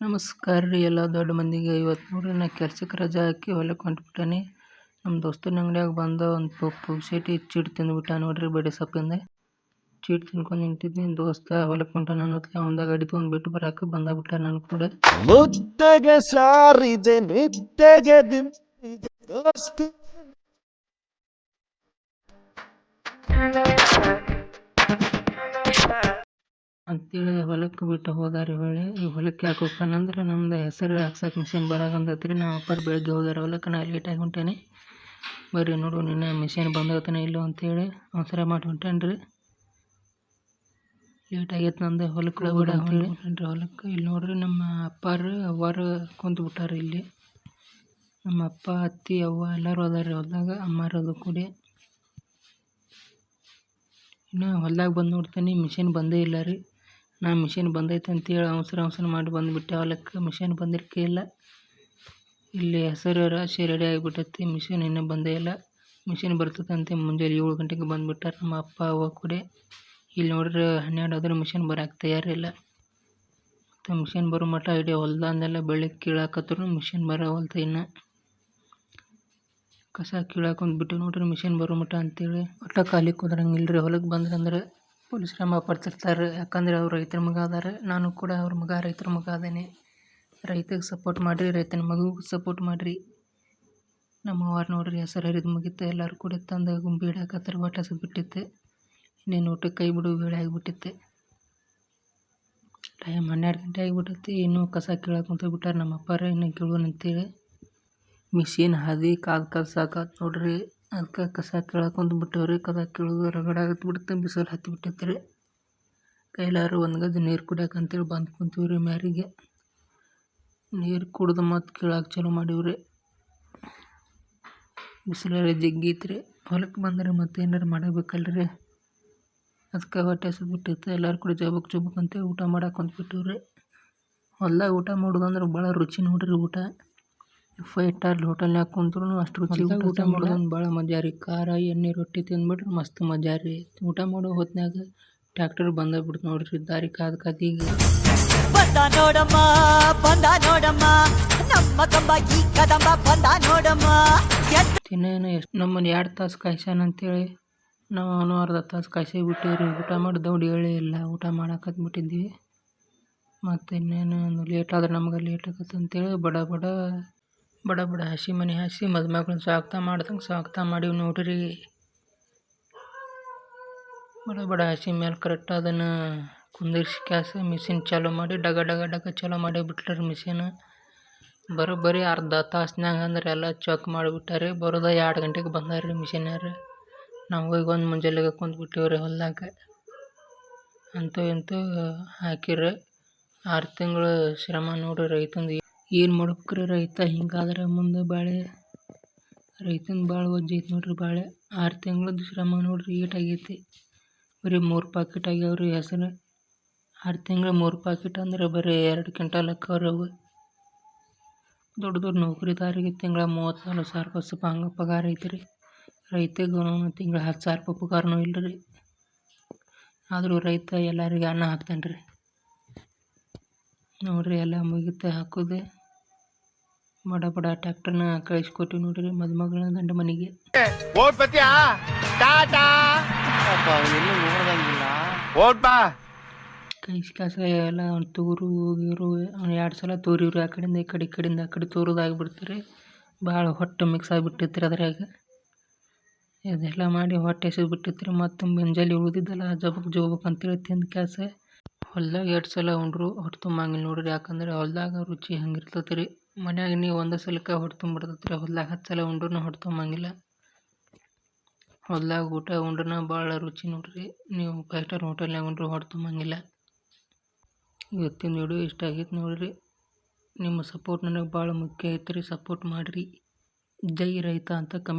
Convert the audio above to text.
ನಮಸ್ಕಾರ ರೀ, ಎಲ್ಲ ದೊಡ್ಡ ಮಂದಿಗೆ. ಇವತ್ತು ನೋಡ್ರಿ, ನಾ ಕೆಲ್ಸಕ್ಕೆ ರಜಾ ಹಾಕಿ ಹೊಲಕ್ಕೆ ಹೊಂಟ್ಬಿಟ್ಟಾನೆ. ನಮ್ಮ ದೋಸ್ತನ ಅಂಗಡಿಯಾಗ ಬಂದ ಒಂದು ಪುಗ್ಸೇಟಿ ಚೀಟ್ ತಿಂದ್ಬಿಟ್ಟ ನೋಡ್ರಿ ಬೇಡಿ ಸೊಪ್ಪಿಂದ. ಚೀಟ್ ತಿನ್ಕೊಂಡು ನಿಂತಿದ್ದೀನಿ ದೋಸ್ತ ಹೊಲಕ್ಕೆ ಹೊಂಟಾನ ಅನ್ನೋತ್ಲೆ ಅವಂದ ಗಾಡಿ ತೊಗೊಂಡು ಬಿಟ್ಟು ಬರಾಕ ಬಂದ ನಾನು ಕೂಡ. ಮುದ್ದೆಗೆ ಸಾರಿದೆ ಅಂತೇಳಿ ಹೊಲಕ್ಕೆ ಬಿಟ್ಟು ಹೋದಾರಿ ಹೊಳ್ಳಿ. ಈ ಹೊಲಕ್ಕೆ ಯಾಕೆ ಹೋಗ್ತಾನಂದ್ರೆ ನಮ್ದು ಹೆಸರು ಹಾಕ್ಸಕ್ಕೆ ಮಿಷಿನ್ ಬರಾಕಂತೈತ್ರಿ. ನಮ್ಮ ಅಪ್ಪರು ಬೆಳಗ್ಗೆ ಹೋಗ್ಯಾರ ಹೊಲಕ್ಕೆ ನಾ ಲೇಟಾಗಿ ಹೊಂಟೇನಿ. ಬರ್ರಿ ನೋಡು ನಿನ್ನ ಮಿಷಿನ್ ಬಂದತನ ಇಲ್ಲೋ ಅಂತೇಳಿ ಅವಸರ ಮಾಡಿ ಹೊಂಟೇನಿ ರೀ ಲೇಟ್ ಆಗೈತೆ ನಂದು ಹೊಲಕ್ಕೆ ಬಿಡ ಹೊಲಕ್ಕೆ. ಇಲ್ಲಿ ನೋಡ್ರಿ ನಮ್ಮ ಅಪ್ಪಾರು ಅವ್ವಾರು ಕುಂತು ಬಿಟ್ಟಾರ ಇಲ್ಲಿ. ನಮ್ಮ ಅಪ್ಪ ಅತ್ತಿ ಅವ್ವ ಎಲ್ಲರೂ ಅದಾರ ಹೊಲ್ದಾಗ ಅಮ್ಮಾರದು ಕೂಡಿ. ಇನ್ನು ಹೊಲ್ದಾಗ ಬಂದು ನೋಡ್ತೀನಿ ಮಿಷಿನ್ ಬಂದೇ ಇಲ್ಲ ರೀ. ನಾ ಮಿಷಿನ್ ಬಂದೈತೆ ಅಂತೇಳಿ ಅವಸರ ಅವಸರ ಮಾಡಿ ಬಂದುಬಿಟ್ಟೆ. ಹೊಲಕ್ಕೆ ಮಿಷಿನ್ ಬಂದಿರಕ್ಕೆ ಇಲ್ಲ. ಇಲ್ಲಿ ಹೆಸರು ರಾಶಿ ರೆಡಿ ಆಗಿಬಿಟ್ಟೈತಿ. ಮಿಷಿನ್ ಇನ್ನೂ ಬಂದೇ ಇಲ್ಲ. ಮಿಷಿನ್ ಬರ್ತದಂತೆ ಮುಂಜಾನೆ ಏಳು ಗಂಟೆಗೆ ಬಂದುಬಿಟ್ಟಾರ ನಮ್ಮ ಅಪ್ಪ, ಅವ್ವ ಕೂಡ. ಇಲ್ಲಿ ನೋಡ್ರಿ ಹನ್ನೆರಡು ಆದ್ರೆ ಮಿಷಿನ್ ಬರಕ್ಕೆ ತಯಾರಿಲ್ಲ. ಮತ್ತು ಮಿಷಿನ್ ಬರೋ ಮಟ್ಟ ಇಡೀ ಹೊಲ್ದಾಂದೆಲ್ಲ ಬೆಳಗ್ಗೆ ಕೀಳಾಕತ್ರು ಮಿಷಿನ್ ಬರೋವಲ್ತ ಇನ್ನು. ಕಸ ಕೀಳಾಕೊಂಡ್ ಬಿಟ್ಟು ನೋಡ್ರಿ ಮಿಷಿನ್ ಬರೋ ಮಟ್ಟ ಅಂತೇಳಿ. ಒಟ್ಟ ಖಾಲಿ ಕುದ್ರಂಗಿಲ್ಲ ರೀ ಹೊಲಕ್ಕೆ ಬಂದ್ರೆ ಅಂದ್ರೆ ಶ್ರಮ ಪಡ್ತಿರ್ತಾರೆ. ಯಾಕಂದ್ರೆ ಅವ್ರು ರೈತರ ಮಗ ಅದಾರ. ನಾನು ಕೂಡ ಅವ್ರ ಮಗ ರೈತರ ಮಗ ಅದೇನೆ. ರೈತಗೆ ಸಪೋರ್ಟ್ ಮಾಡಿರಿ, ರೈತನ ಮಗುಗೆ ಸಪೋರ್ಟ್ ಮಾಡಿರಿ. ನಮ್ಮ ಅವ್ವಾರು ನೋಡ್ರಿ ಹೆಸರು ಹರಿದು ಮುಗಿತು. ಎಲ್ಲರೂ ಕೂಡ ತಂದು ಗುಂಪಿ ಹಿಡಾಕತ್ತಾರ ಒಟ್ಟು ಬಿಟ್ಟಿತ್ತು. ಇನ್ನೇನು ಊಟಕ್ಕೆ ಕೈ ಬಿಡು, ವೇಳೆ ಆಗಿಬಿಟ್ಟಿತ್ತೆ. ಟೈಮ್ ಹನ್ನೆರಡು ಗಂಟೆ ಆಗಿಬಿಟ್ಟೈತಿ ಇನ್ನೂ ಕಸ ಕೀಳಕ್ಕೆ ಕುಂತೋಗ್ಬಿಟ್ಟಾರೆ ನಮ್ಮ ಅಪ್ಪಾರ ಇನ್ನೂ ಕೀಳೋಣ ಅಂತೇಳಿ ಮಿಷಿನ್ ಹಾದಿ, ಕಾದು ನೋಡಿರಿ ನೋಡ್ರಿ. ಅದಕ್ಕೆ ಕಸ ಕೀಳಕ್ಕೆ ಒಂದು ಬಿಟ್ಟವ್ರಿ, ಕಸ ಕೀಳೋದು ರಗಡ ಬಿಡುತ್ತೆ, ಬಿಸಿಲು ಹತ್ತಿ ಬಿಟ್ಟೈತೆ ರೀ ಕೈಲಾರು ಒಂದು ಗದ್ದೆ ನೀರು ಕುಡಿಯಕ್ಕೆ ಅಂತೇಳಿ ಬಂದು ಕುಂತೀವಿ ರೀ ಮ್ಯಾರಿಗೆ. ನೀರು ಕುಡ್ದು ಮತ್ತು ಕೀಳಕ್ಕೆ ಚಾಲೂ ಮಾಡೀವ್ರಿ. ಬಿಸಿಲಾರ ಜಗ್ಗೈತೆ ರೀ ಹೊಲಕ್ಕೆ ಬಂದರೆ ಮತ್ತೆ ಏನಾರು ಮಾಡಬೇಕಲ್ರಿ? ಅದಕ್ಕೆ ಹೊಟ್ಟೆ ಬಿಟ್ಟಿತ್ತು ಎಲ್ಲರೂ ಕೂಡ ಜಬಕ್ ಜಬಕ್ ಅಂತೇಳಿ ಊಟ ಮಾಡಕ್ಕೆ ರೀ ಹೊಲ್ದಾಗ ಊಟ ಮಾಡೋದಂದ್ರೆ ಭಾಳ ರುಚಿ ನೋಡಿರಿ ಊಟ. ಫೈವ್ ಸ್ಟಾರ್ ಹೋಟೆಲ್ನಾಗ ಕುಂತ್ರು ಅಷ್ಟು ರುಚಿ ಊಟ ಮಾಡೋದೊಂದು ಭಾಳ ಮಜಾ ರೀ. ಖಾರ ಎಣ್ಣೆ ರೊಟ್ಟಿ ತಿಂದ್ಬಿಟ್ರೆ ಮಸ್ತ್ ಮಜಾ ರೀ. ಊಟ ಮಾಡೋ ಹೊತ್ನ್ಯಾಗ ಟ್ಯಾಕ್ಟರ್ ಬಂದ ಬಿಡ್ತು ನೋಡ್ರಿ. ದಾರಿ ಕಾದ ಕಾದೀಗ ಬಂದ ನೋಡಮ್ಮ ಬಂದ ನೋಡಮ್ಮ. ನಮ್ಮ ಕಂಬ ಈ ಕದಂಬ ಬಂದ ನೋಡಮ್ಮ. ಎಷ್ಟು ನಮ್ಮನ್ನು ಎರಡು ತಾಸು ಕಾಯ್ಸಾನ ಅಂತೇಳಿ. ನಾವು ಅರ್ಧ ತಾಸು ಕಾಯ್ಸಿ ಬಿಟ್ಟಿವ್ರಿ. ಊಟ ಮಾಡಿ ದೌಡಿ ಹೇಳೇ ಇಲ್ಲ. ಊಟ ಮಾಡಾಕತ್ ಬಿಟ್ಟಿದ್ವಿ ಮತ್ತು ಇನ್ನೇನು ಲೇಟ್ ಆದ್ರೆ ನಮ್ಗೆ ಲೇಟ್ ಆಗತ್ತೆ ಅಂತೇಳಿ ಬಡ ಬಡ ಬಡ ಬಡ ಹಸಿ ಮನೆ ಹಸಿ ಮದುಮಗಳನ್ನ ಸ್ವಾಗತ ಮಾಡ್ದಂಗೆ ಸ್ವಾಗತ ಮಾಡೀವಿ ನೋಡ್ರಿ. ಬಡ ಬಡ ಹಸಿ ಮೇಲೆ ಕರೆಕ್ಟ್ ಅದನ್ನು ಕುಂದಿರ್ಸಿ ಕ್ಯಾಸ ಮಿಷಿನ್ ಚಾಲೂ ಮಾಡಿ ಡಗ ಡಗ ಡಗ ಚಾಲೂ ಮಾಡಿ ಬಿಟ್ಟಾರ ಮಿಷಿನ್ ಬರೋಬ್ಬರಿ ಅರ್ಧ ತಾಸ್ನ್ಯಾಗ ಅಂದ್ರೆ ಎಲ್ಲ ಚೆಕ್ ಮಾಡಿಬಿಟ್ಟಾರೆ. ಬರೋದ ಎರಡು ಗಂಟೆಗೆ ಬಂದಾರ್ರಿ ಮಿಷಿನ್ಯಾರು ನಾವು ಈಗ ಒಂದು ಮುಂಜಾನೆಗೆ ಕುಂತ್ಬಿಟ್ಟಿವಿ ರೀ ಹೊಲ್ದಾಗ. ಅಂತೂ ಇಂತೂ ಹಾಕಿರ ಆರು ತಿಂಗಳು ಶ್ರಮ ನೋಡಿ ರೈತಂದು. ಏನು ಮಾಡ್ಬೇಕ್ರಿ ರೈತ? ಹಿಂಗಾದ್ರೆ ಮುಂದೆ ಬಾಳೆ ರೈತನ ಭಾಳ ಐತೆ ನೋಡ್ರಿ ಬಾಳೆ. ಆರು ತಿಂಗಳದ್ದು ಶ್ರಮ ನೋಡ್ರಿ ಏಟಾಗೈತಿ ಬರೀ ಮೂರು ಪಾಕೆಟ್ ಆಗ್ಯಾವ್ರಿ ಹೆಸರು. ಆರು ತಿಂಗಳು ಮೂರು ಪಾಕೆಟ್ ಅಂದ್ರೆ ಬರೀ ಎರಡು ಕ್ವಿಂಟಲ್ ಅಕ್ಕವ್ರವು ದೊಡ್ಡ ದೊಡ್ಡ ನೌಕರಿದಾರಿಗೆ ತಿಂಗಳ ಮೂವತ್ತು ನಲ್ವತ್ತು ಸಾವಿರ ರೂಪಾಯಿ ಸ್ವಲ್ಪ ಹಂಗೆ ಪಗಾರ ಐತ್ರಿ. ರೈತಗೂ ತಿಂಗಳ ಹತ್ತು ಸಾವಿರ ರೂಪಾಯಿ ಪಗಾರನೂ ಇಲ್ಲ ರೀ ಆದರೂ ರೈತ ಎಲ್ಲರಿಗೆ ಅನ್ನ ಹಾಕ್ತಾನೆ ರೀ ನೋಡ್ರಿ ಎಲ್ಲ ಮುಗಿತೆ ಹಾಕೋದೆ. ಬಡ ಬಡ ಟ್ಯಾಕ್ಟರ್ನ ಕಳಿಸ್ಕೊಟ್ಟಿವಿ ನೋಡ್ರಿ ಮದುಮಗಳ ಗಂಡ ಮನೆಗೆ. ಓಟ್ ಬತ್ತೀಯಾ ಟಾಟಾ? ಎಲ್ಲೂ ನೋಡ್ದಂಗಿಲ್ಲ. ಓಟ್ ಬಾ. ಕೈಸಿ ಕಾಸ ಎಲ್ಲ ಅವ್ನು ತೂರು ಗೀರು ಅವ್ನು ಎರಡು ಸಲ ತೋರಿವ್ರಿ ಆ ಕಡೆಯಿಂದ ಈ ಕಡೆ ಈ ಕಡೆಯಿಂದ ಆ ಕಡೆ ತೋರೋದಾಗ್ಬಿಡ್ತಾರೆ. ಭಾಳ ಹೊಟ್ಟೆ ಮಿಕ್ಸ್ ಆಗಿಬಿಟ್ಟಿರ್ತೀರಿ ಅದ್ರಾಗ. ಇದೆಲ್ಲ ಮಾಡಿ ಹೊಟ್ಟೆ ಮತ್ತೆ ಮತ್ತು ಮುಂಜಾನೆ ಉಳಿದಿದ್ದಲ್ಲ ಜಬಕ್ ಜೋಬಕ್ ಅಂತೇಳಿ ತಿಂದ ಕ್ಯಾಸ ಹೊಲ್ದಾಗ ಎರಡು ಸಲ ಉಂಡ್ರು ಹೊಟ್ಟೆ ತುಂಬಂಗಿಲ್ಲ ನೋಡ್ರಿ ಯಾಕಂದ್ರೆ ಹೊಲ್ದಾಗ ರುಚಿ ಹಂಗಿರ್ತೈತೆ ರೀ ಮನ್ಯಾಗ ನೀವು ಒಂದೇ ಸಲಕ್ಕೆ ಹೊಟ್ಟೆ ತುಂಬಿಡ್ತೈತೆ ರೀ ಹೊಲ್ದಾಗ ಹತ್ತು ಸಲ ಉಂಡ್ರೂ ಹೊಟ್ಟೆ ತುಂಬಂಗಿಲ್ಲ ಹೊಲ್ದಾಗ ಊಟ ಉಂಡ್ರನ ಭಾಳ ರುಚಿ ನೋಡ್ರಿ, ನೀವು ಫೈವ್ ಸ್ಟಾರ್ ಹೋಟೆಲ್ನಾಗ ಉಂಡ್ರು ಹೊಟ್ಟೆ ತುಂಬಂಗಿಲ್ಲ ಇವತ್ತಿನ ವಿಡಿಯೋ ಇಷ್ಟ ಆಗೈತೆ ನೋಡ್ರಿ, ನಿಮ್ಮ ಸಪೋರ್ಟ್ ನನಗೆ ಭಾಳ ಮುಖ್ಯ ಐತ್ರಿ ರೀ ಸಪೋರ್ಟ್ ಮಾಡಿರಿ. ಜೈ ರೈತ ಅಂತ ಕಮೆಂಟ್